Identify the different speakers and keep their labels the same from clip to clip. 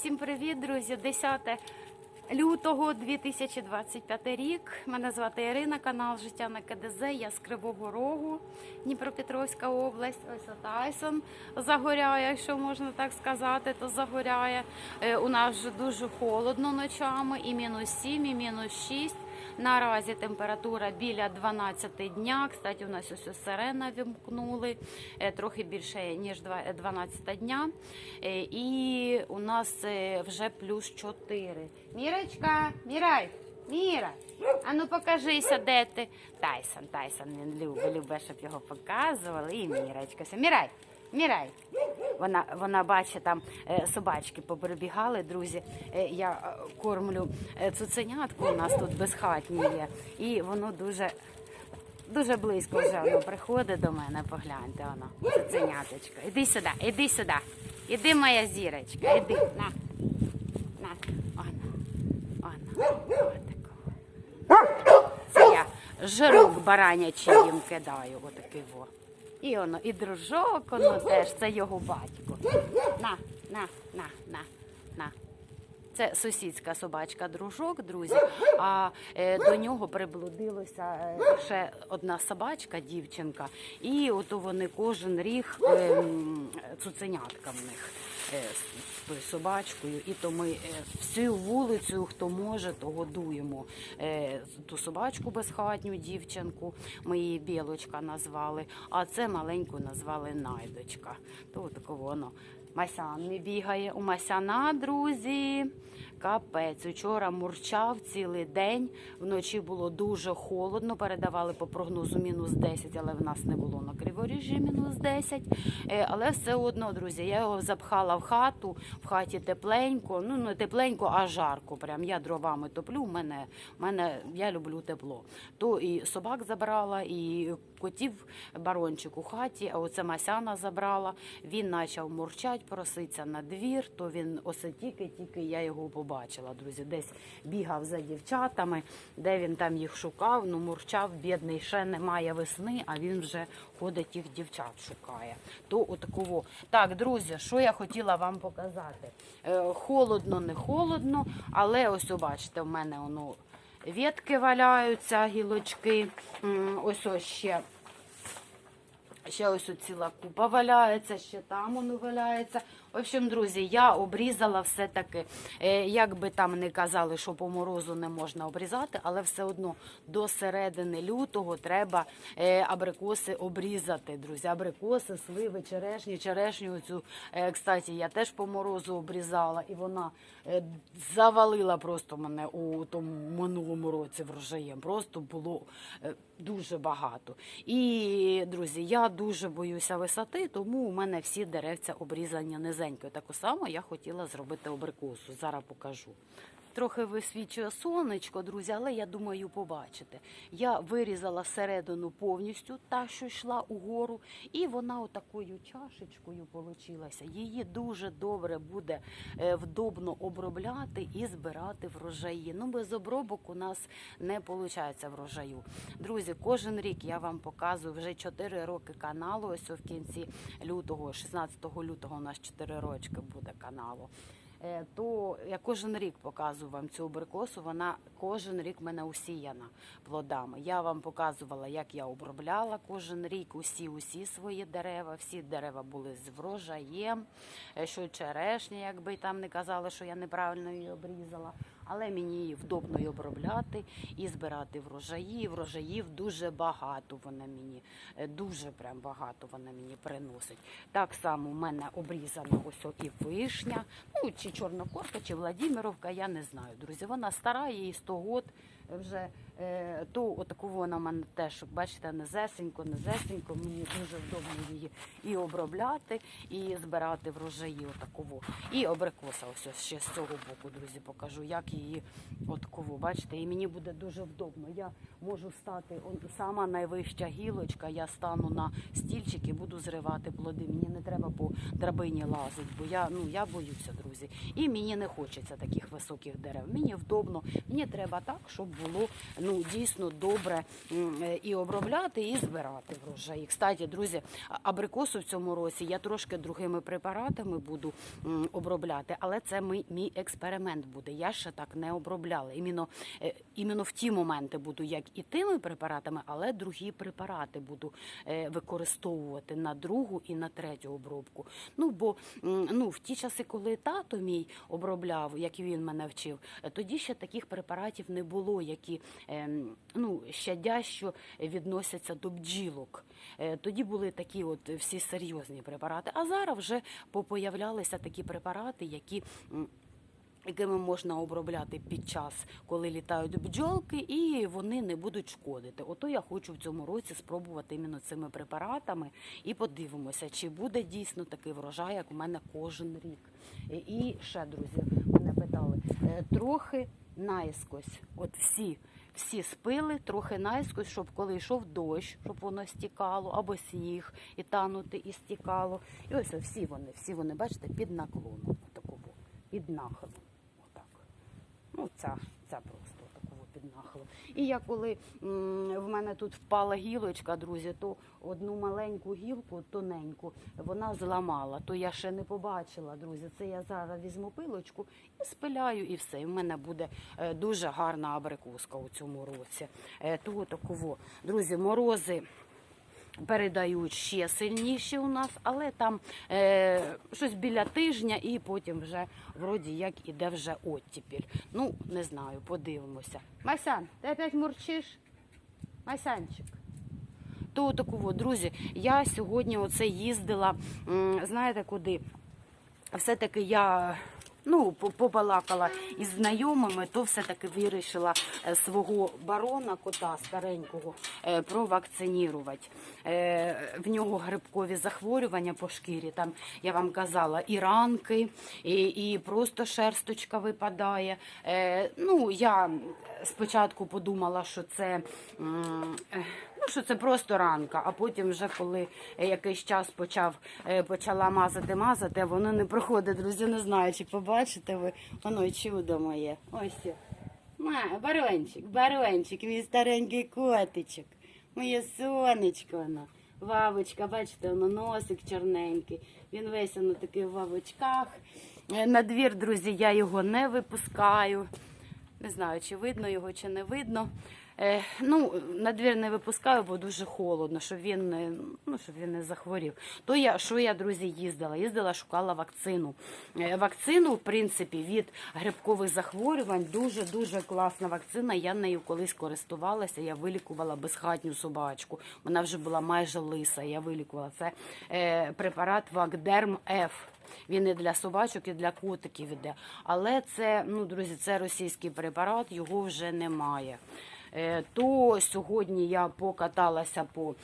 Speaker 1: Усім привіт, друзі! 10 лютого 2025 рік. Мене звати Ірина, канал Життя на КДЗ. Я з Кривого Рогу, Дніпропетровська область. Ось Тайсон загоряє, якщо можна так сказати, то загоряє. Е, У нас вже дуже холодно ночами, і мінус 7, і мінус 6. Наразі температура біля 12 дня. Кстати, у нас ось сирена вімкнули е, трохи більше ніж два- 12 дня. Е, І у нас е, вже плюс 4. Мірочка, Мірай, Міра, а ну покажися, де ти. Тайсон, Тайсон, він любить, любить, щоб його показували. І Мірочка. Мірай, Мірай. Вона, вона бачить, там е, собачки поперебігали, друзі. Е, я е, кормлю цуценятку, у нас тут безхатні є. І воно дуже, дуже близько вже воно приходить до мене, погляньте воно. Цуценяточко. Іди сюди, іди сюди. Іди, моя зірочка, іди. На. На. Оно. Отакого. Це я жирок баранячий їм кидаю, отакий во. І воно, і дружок, воно теж, це його батько. На, на, на, на, на. Це сусідська собачка дружок, друзі. А е, до нього приблудилася е, ще одна собачка, дівчинка, і от вони кожен ріг е, цуценятка в них з собачкою. І то ми е, всю вулицю, хто може, то годуємо е, ту собачку безхатню дівчинку. Ми її білочка назвали, а це маленьку назвали найдочка. То таке воно. Масян не бігає у Масяна, друзі. Капець. Учора мурчав цілий день. Вночі було дуже холодно. Передавали по прогнозу мінус 10, але в нас не було на криворіжжі мінус 10. Е, Але все одно, друзі, я його запхала в хату, в хаті тепленько. Ну не тепленько, а жарко. Прям я дровами топлю. в Мене, в мене я люблю тепло. То і собак забрала, і котів барончик у хаті. А оце Масяна забрала. Він почав мурчать, проситься на двір. То він осе тільки, тільки я його побачила, друзі. Десь бігав за дівчатами, де він там їх шукав. Ну мурчав, бідний, ще немає весни, а він вже ходить їх дівчат шукає. То отакого. Так, друзі, що я хотіла вам показати? Е, холодно, не холодно, але ось, бачите, в мене воно. Ветки валяються, гілочки. Ось ось ще Ще ось ціла купа валяється, ще там воно валяється. В общем, друзі, я обрізала все-таки, е, як би там не казали, що по морозу не можна обрізати, але все одно до середини лютого треба е, абрикоси обрізати, друзі. Абрикоси, сливи, черешні. Черешню цю, е, кстати, я теж по морозу обрізала, і вона завалила просто мене у тому минулому році врожаєм. Просто було дуже багато. І, друзі, я дуже боюся висоти, тому у мене всі деревця обрізані низенько. таку саму я хотіла зробити абрикосу. Зараз покажу. Трохи висвічує сонечко, друзі, але я думаю, побачите. Я вирізала середину повністю, та, що йшла угору, і вона отакою чашечкою получилася. Її дуже добре буде е, вдобно обробляти і збирати врожаї. Ну, без обробок у нас не виходить врожаю. Друзі, кожен рік я вам показую вже 4 роки каналу. Ось в кінці лютого, 16 лютого, у нас 4 рочки буде каналу. Е, то я кожен рік показую вам цю абрикосу. Вона кожен рік мене усіяна плодами. Я вам показувала, як я обробляла кожен рік усі усі свої дерева. Всі дерева були з врожаєм, е, що черешня, якби там не казали, що я неправильно її обрізала. Але мені її вдобно й обробляти і збирати врожаї. Врожаїв дуже багато вона мені, е, дуже прям багато вона мені приносить. Так само в мене обрізана ось і вишня, ну чи чорнокорка, чи Владимировка, я не знаю, друзі. Вона стара, їй 100 год вже е, то отаку вона в мене теж, бачите, незесенько, незесенько. Мені дуже вдобно її і обробляти, і збирати врожаї отаково. І абрикоса ось ще з цього боку, друзі, покажу, як її отаково, бачите, і мені буде дуже вдобно. Я можу стати сама найвища гілочка, я стану на стільчик і буду зривати плоди. Мені не треба по драбині лазити, бо я, ну, я боюся, друзі. І мені не хочеться таких високих дерев. Мені вдобно, мені треба так, щоб було ну дійсно добре е, і обробляти, і збирати врожай. І, Кстати, друзі, абрикосу в цьому році я трошки другими препаратами буду обробляти, але це мій, мій експеримент буде. Я ще так не обробляла. Іменно, е, іменно в ті моменти буду як і тими препаратами, але другі препарати буду е, використовувати на другу і на третю обробку. Ну бо ну в ті часи, коли тато мій обробляв, як він мене вчив, тоді ще таких препаратів не було, які ну щадящо відносяться до бджілок. Е, Тоді були такі от всі серйозні препарати. А зараз вже попоявлялися такі препарати, які. Якими можна обробляти під час, коли літають бджолки, і вони не будуть шкодити. Ото я хочу в цьому році спробувати іменно цими препаратами і подивимося, чи буде дійсно такий врожай, як у мене кожен рік. І- І ще, друзі, мене питали е, трохи наїскось. От всі, всі спили трохи наїскось, щоб коли йшов дощ, щоб воно стікало, або сніг і танути, і стікало. І ось всі вони, всі вони, бачите, під наклоном, отакого, під нахилом. Отак. Ну, ця, ця просто нахилом. І я коли в мене тут впала гілочка, друзі, то одну маленьку гілку, тоненьку, вона зламала. То я ще не побачила, друзі. Це я зараз візьму пилочку і спиляю, і все. І в мене буде е, дуже гарна абрикоска у цьому році. Е, Того такого. Друзі, морози передають ще сильніші у нас, але там е, щось біля тижня, і потім вже вроді як іде вже оттіпіль. Ну, не знаю, подивимося. Майсан, ти опять мурчиш? Майсанчик. То такого, друзі, я сьогодні оце їздила, знаєте куди? Все-таки я ну, побалакала із знайомими, то все-таки вирішила е, свого барона, кота старенького, е, провакцинірувати. Е, В нього грибкові захворювання по шкірі. Там я вам казала, і ранки, і, і просто шерсточка випадає. Ну, я спочатку подумала, що це. Ну, що це просто ранка, а потім, вже коли е, якийсь час почав е, почала мазати, мазати, воно не проходить, друзі. Не знаю, чи побачите ви. Воно чудо моє. Ось. Барончик, барончик, мій старенький котичок. Моє сонечко воно. Вавочка, бачите, воно носик чорненький. Він весь воно такий в вавочках. Е, На двір, друзі, я його не випускаю. Не знаю, чи видно його, чи не видно. Е, ну, на двір не випускаю, бо дуже холодно, щоб він ну, щоб він не захворів. То я, що я, друзі, їздила? Їздила, шукала вакцину. Е, вакцину, в принципі, від грибкових захворювань дуже-дуже класна вакцина. Я нею колись користувалася, я вилікувала безхатню собачку. Вона вже була майже лиса, я вилікувала. Це е, препарат Вакдерм Ф. Він і для собачок, і для котиків іде. Але це, ну, друзі, це російський препарат, його вже немає. Е, То сьогодні я покаталася по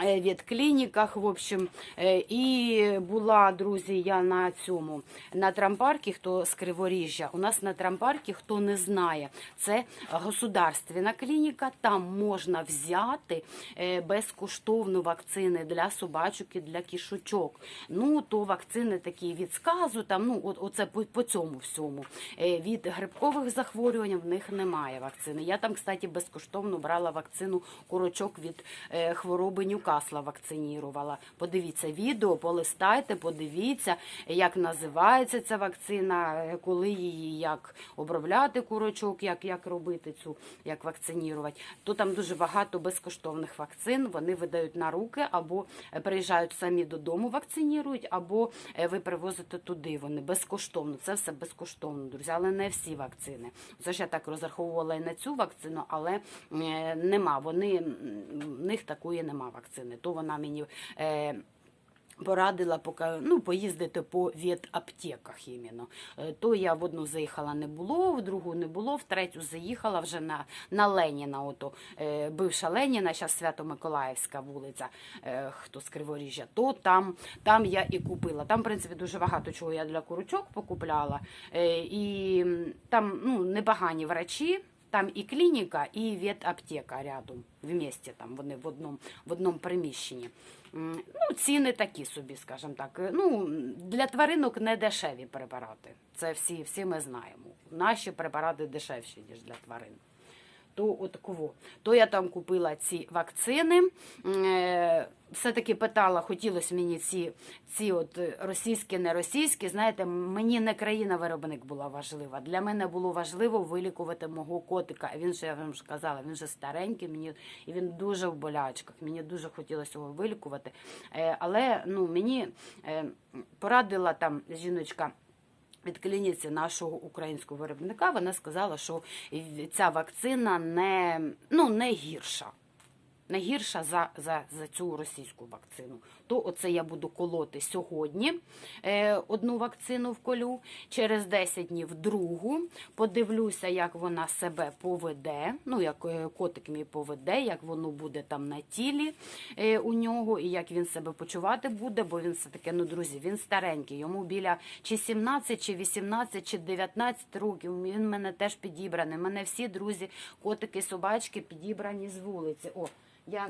Speaker 1: ветклініках, в общем, е, і була, друзі, я на цьому, на трампаркі, хто з Криворіжжя, у нас на трампаркі, хто не знає, це государственна клініка, там можна взяти е, безкоштовно вакцини для собачок і для кішочок. Ну, то вакцини такі від сказу, там, ну, от, оце по, по цьому всьому. Е, Від грибкових захворювань в них немає вакцини. Я там, кстати, безкоштовно брала вакцину курочок від е, хвороби Ньюкасла вакцинірувала. Подивіться відео, полистайте, подивіться, як називається ця вакцина, е, коли її, як обробляти курочок, як, як робити цю, як вакцинірувати. То там дуже багато безкоштовних вакцин. Вони видають на руки або е, приїжджають самі додому, вакцинірують, або е, ви привозите туди. Вони безкоштовно. Це все безкоштовно, друзі, але не всі вакцини. Це ж я так розраховувала і на цю вакцину, але нема. Вони в них такої нема вакцини. То вона мені. Е, Порадила поки, ну, поїздити по ветаптеках іменно. Е, То я в одну заїхала не було, в другу не було, в третю заїхала вже на, на Леніна, ото, е, бивша Леніна, зараз Свято-Миколаївська вулиця, е, хто з Криворіжжя, то там, там я і купила. Там, в принципі, дуже багато чого я для курочок покупляла. Е, І там ну, непогані врачі. Там і клініка, і ветаптека рядом вместе, там вони в одному, в одному приміщенні. Ну, ціни такі собі, скажімо так. Ну, для тваринок не дешеві препарати. Це всі, всі ми знаємо. Наші препарати дешевші, ніж для тварин. То от кого. То я там купила ці вакцини. Е, Все-таки питала, хотілося мені ці, ці от е, російські, не російські. Знаєте, мені не країна-виробник була важлива. Для мене було важливо вилікувати мого котика. Він же, я вам ж казала, він же старенький, мені, і він дуже в болячках. Мені дуже хотілося його вилікувати. Е, Але ну, мені порадила там жіночка від клініці нашого українського виробника. Вона сказала, що ця вакцина не, ну, не гірша. Не гірша за, за, за цю російську вакцину. То оце я буду колоти сьогодні е, одну вакцину вколю, через 10 днів другу. Подивлюся, як вона себе поведе. Ну, як е, котик мій поведе, як воно буде там на тілі е, у нього, і як він себе почувати буде, бо він все-таки, ну, друзі, він старенький. Йому біля чи 17, чи 18, чи 19 років. Він мене теж підібраний. Мене всі друзі, котики, собачки підібрані з вулиці. О, я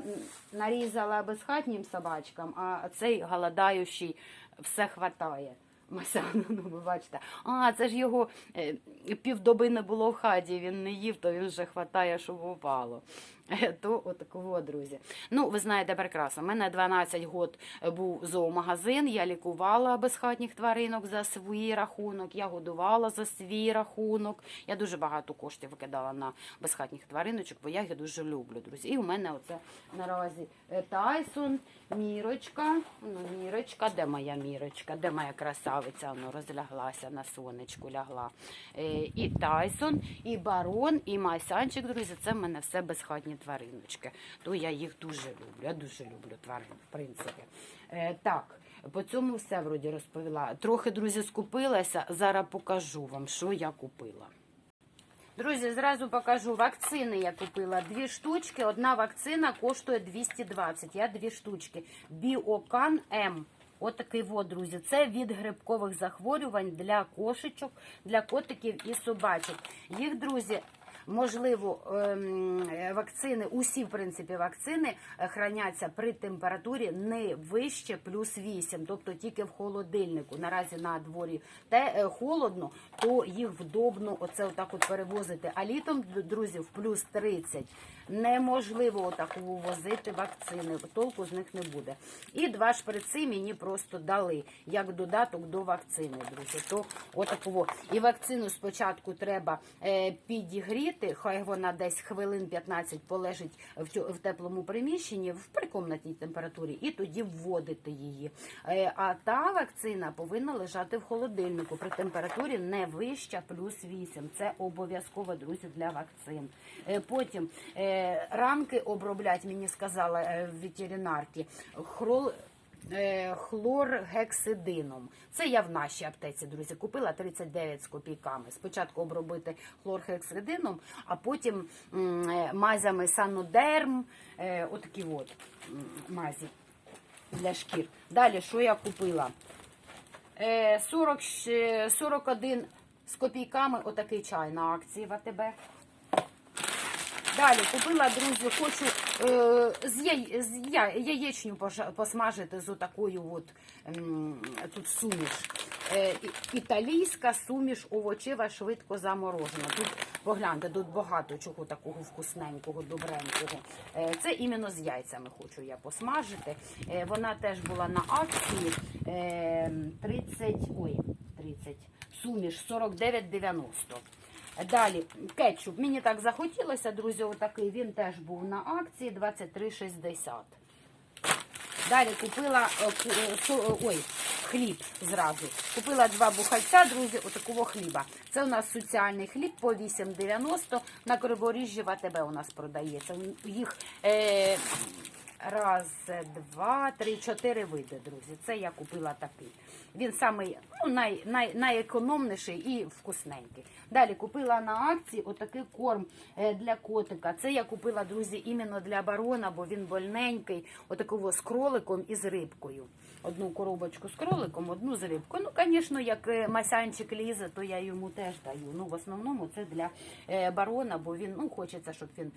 Speaker 1: нарізала безхатнім собачкам, а цей голодаючий все хватає. Масяну, ну ви бачите. А, це ж його е, півдоби не було в хаті, він не їв, то він вже хватає, щоб упало. Е, То отакого, друзі. Ну, ви знаєте прекрасно. У мене 12 год був зоомагазин, я лікувала безхатніх тваринок за свій рахунок, я годувала за свій рахунок. Я дуже багато коштів викидала на безхатніх твариночок, бо я їх дуже люблю, друзі. І у мене оце наразі е, Тайсон, Мірочка. Ну, Мірочка, де моя мірочка? Де моя красавиця? Воно розляглася на сонечку лягла. Е, І Тайсон, і барон, і Масянчик, друзі, це в мене все безхатні твариночки. То я їх дуже люблю. Я дуже люблю тварин, в принципі. Е, Так. По цьому все вроді розповіла. Трохи, друзі, скупилася. Зараз покажу вам, що я купила. Друзі, зразу покажу вакцини. Я купила дві штучки. Одна вакцина коштує 220. Я дві штучки. Біокан М. Отакий вот, друзі. Це від грибкових захворювань для кошечок, для котиків і собачок. Їх, друзі. Можливо, ем, е, вакцини, усі, в принципі, вакцини храняться при температурі не вище плюс 8, тобто тільки в холодильнику. Наразі на дворі те е, холодно, то їх вдобно оце отак от перевозити. А літом, друзі, в плюс 30 неможливо отаку возити вакцини, толку з них не буде. І два шприци мені просто дали як додаток до вакцини, друзі. То отакого. І вакцину спочатку треба е, підігріти, хай вона десь хвилин 15 полежить в, в теплому приміщенні в прикомнатній температурі, і тоді вводити її. Е, а та вакцина повинна лежати в холодильнику при температурі не вища плюс 8. Це обов'язково, друзі, для вакцин. Е, потім е, рамки оброблять, мені сказала е, ветеринарки. Хрол, хлоргексидином. Це я в нашій аптеці, друзі, купила 39 з копійками. Спочатку обробити хлоргексидином, а потім е, мазями санодерм, е, отакі от мазі для шкір. Далі, що я купила? Е, 40, 41 з копійками отакий чай на акції в АТБ. Далі купила, друзі, хочу е, з, яй, з я, яєчню посмажити з отакою от, м, тут суміш. Е, італійська суміш овочева швидко заморожена. Тут погляньте, тут багато чого такого вкусненького, добренького. Е, це іменно з яйцями хочу я посмажити. Е, вона теж була на акції е, 30, ой, 30, суміш 49,90. Далі кетчуп. Мені так захотілося, друзі, отакий. Він теж був на акції 23,60. Далі купила е, е, е, ой, хліб зразу. Купила два бухальця, друзі, отакого хліба. Це у нас соціальний хліб по 8,90. На Криворіжжі в АТБ у нас продається. Їх е, раз, два, три, чотири види, друзі. Це я купила такий. Він самий ну, най, най, найекономніший і вкусненький. Далі купила на акції отакий корм е, для котика. Це я купила, друзі, іменно для барона, бо він больненький, отакого з кроликом і з рибкою. Одну коробочку з кроликом, одну з рибкою. Ну, звісно, як е, масянчик лізе, то я йому теж даю. Ну, в основному це для е, барона, бо він ну, хочеться, щоб він.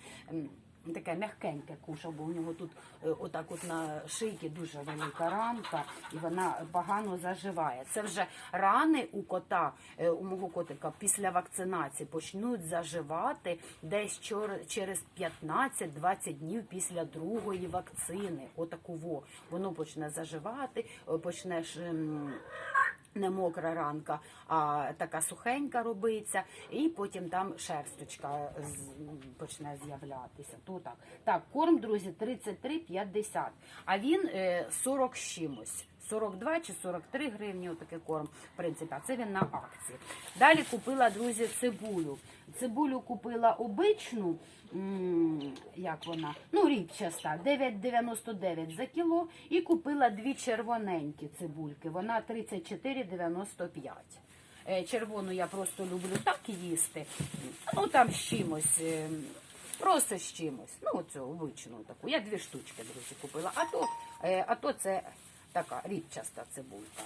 Speaker 1: Таке м'якеньке кушав, бо у нього тут е, отак от на шийці дуже велика ранка, і вона погано заживає. Це вже рани у кота, е, у мого котика після вакцинації почнуть заживати десь через 15-20 днів після другої вакцини. Отаку во. Воно почне заживати, е, почнеш. Не мокра ранка, а така сухенька робиться, і потім там шерсточка почне з'являтися. Так. Так, корм, друзі, 33,50, а він е, 40 з чимось. 42 чи 43 гривні, отакий корм, в принципі, а це він на акції. Далі купила, друзі, цибулю. Цибулю купила обичну, як вона, ну, ріпчаста, 9,99 за кіло, і купила дві червоненькі цибульки, вона 34,95. Е, Червону я просто люблю так їсти, ну там з чимось. е, Просто з чимось. Ну, оцю обичну таку. Я дві штучки, друзі, купила. А то, е, а то це така рідчаста цибулька.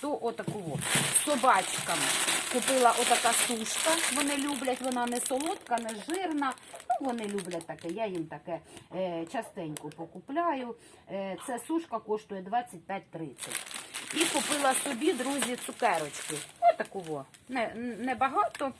Speaker 1: То отаку собачками купила отака сушка. Вони люблять, вона не солодка, не жирна. Ну, вони люблять таке. Я їм таке е, частенько покупляю. Е, це сушка коштує 25-30. І купила собі, друзі, цукерочки. Отаку во. Не, небагато.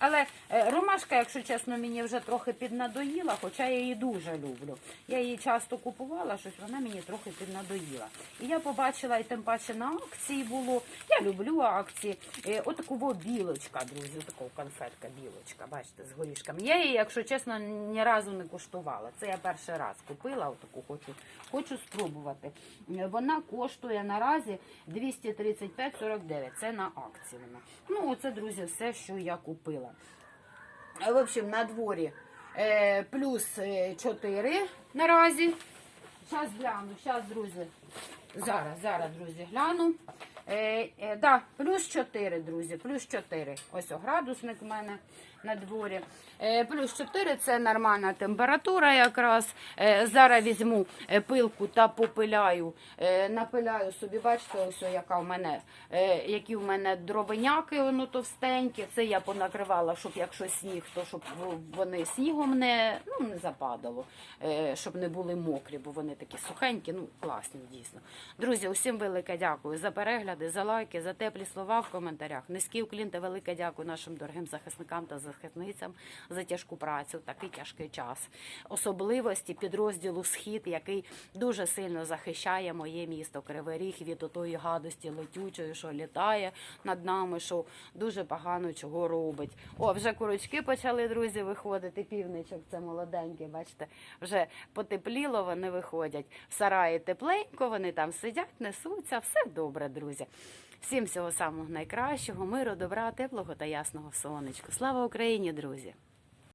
Speaker 1: Але е, ромашка, якщо чесно, мені вже трохи піднадоїла, хоча я її дуже люблю. Я її часто купувала, щось вона мені трохи піднадоїла. І я побачила, і тим паче на акції було. Я люблю акції. Е, Отаку білочка, друзі, отаку конфетка білочка, бачите, з горішками. Я її, якщо чесно, ні разу не куштувала. Це я перший раз купила, отаку хочу, хочу спробувати. Е, Вона коштує наразі 235,49. Це на акції вона. Ну, оце, друзі, все, що я купила. Е, В общем, на дворі е, плюс е, 4 наразі. Зараз гляну, зараз, друзі. Зараз, зараз, друзі, гляну. Е, е, да, плюс 4, друзі, плюс 4. Ось о, градусник у мене на дворі. Е, плюс 4 це нормальна температура якраз. Е, зараз візьму е, пилку та попиляю. Напиляю собі, бачите, ось яка в мене, які в мене дробиняки, воно товстенькі. Це я понакривала, щоб якщо сніг, то щоб вони снігом не, ну, не западало, щоб не були мокрі, бо вони такі сухенькі, ну класні дійсно. Друзі, усім велике дякую за перегляди, за лайки, за теплі слова в коментарях. Низький уклін та велике дякую нашим дорогим захисникам та захисницям за тяжку працю, такий тяжкий час. Особливості підрозділу Схід, який дуже сильно захищає моє місто Кривий Ріг від отої гадості летючої, що літає над нами, що дуже погано чого робить. О, вже курочки почали, друзі, виходити. Півничок це молоденький, бачите, вже потепліло, вони виходять. В сараї тепленько, вони там сидять, несуться. Все добре, друзі. Всім всього самого найкращого, миру, добра, теплого та ясного сонечку. Слава Україні, друзі!